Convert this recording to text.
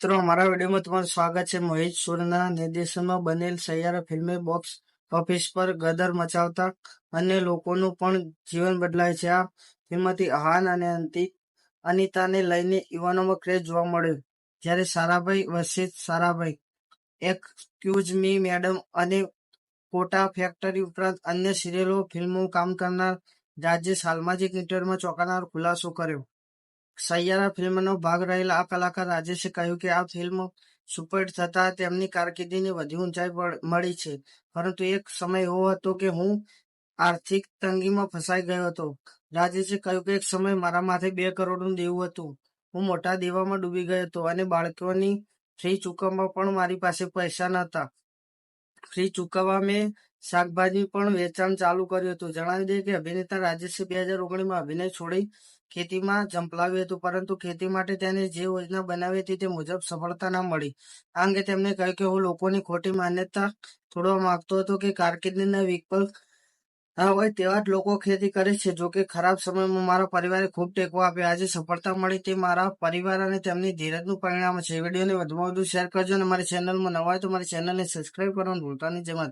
મિત્રો મારા વિડીયોમાં તમારું સ્વાગત છે. મોહિત સુરના નિર્દેશનમાં બનેલ સૈયારા ફિલ્મે બોક્સ ઓફિસ પર ગદર મચાવતા અન્ય લોકોનું પણ જીવન બદલાય છે. આ ફિલ્મથી અહાન અને અંતિક અનિતાને લઈને યુવાનોમાં ક્રેઝ જોવા મળ્યો. જ્યારે Sarabhai versus Sarabhai, excuse me madam અને કોટા ફેક્ટરી ઉપરાંત અન્ય સિરિયલો ફિલ્મો કામ કરનાર રાજ્ય હાલમાં જ એક ઇન્ટરવ્યુમાં ચોંકાનાર ખુલાસો કર્યો. સૈયારા ફિલ્મનો ભાગ રહેલા આ કલાકાર રાજેશે કહ્યું કે આ ફિલ્મ સુપરહિટ થતા તેમની કારકિર્દીને વધુ ઊંચાઈ મળી છે. પરંતુ એક સમય એવો હતો કે હું આર્થિક તંગીમાં ફસાઈ ગયો હતો. રાજેશે કહ્યું કે એક સમય મારા માથે બે કરોડનું દેવું હતું. હું મોટા દેવામાં ડૂબી ગયો હતો અને બાળકોની ફી ચૂકવવા પણ મારી પાસે પૈસા નહોતા. ફી ચૂકવવા મેં શાકભાજી પણ વેચાણ ચાલુ કર્યું હતું. જણાવી દઈએ કે અભિનેતા રાજેશે બે હજાર ઓગણીસમાં અભિનય છોડી ખેતીમાં ઝંપલાવ્યું હતું, પરંતુ ખેતી માટે તેને જે યોજના બનાવી હતી તે મુજબ સફળતા ન મળી. આ અંગે તેમણે કહ્યું કે હું લોકોની ખોટી માન્યતા તોડવા માંગતો હતો કે કારકિર્દીના વિકલ્પ હોય તેવા જ લોકો ખેતી કરે છે. જો કે ખરાબ સમયમાં મારા પરિવારે ખૂબ ટેકો આપ્યો. આજે સફળતા મળી તે મારા પરિવાર અને તેમની ધીરજનું પરિણામ છે. વિડીયોને વધુમાં વધુ શેર કરજો અને મારી ચેનલમાં નવા હોય તો મારી ચેનલને સબસ્ક્રાઈબ કરવાનું ભૂલતા નહીં. જેમાં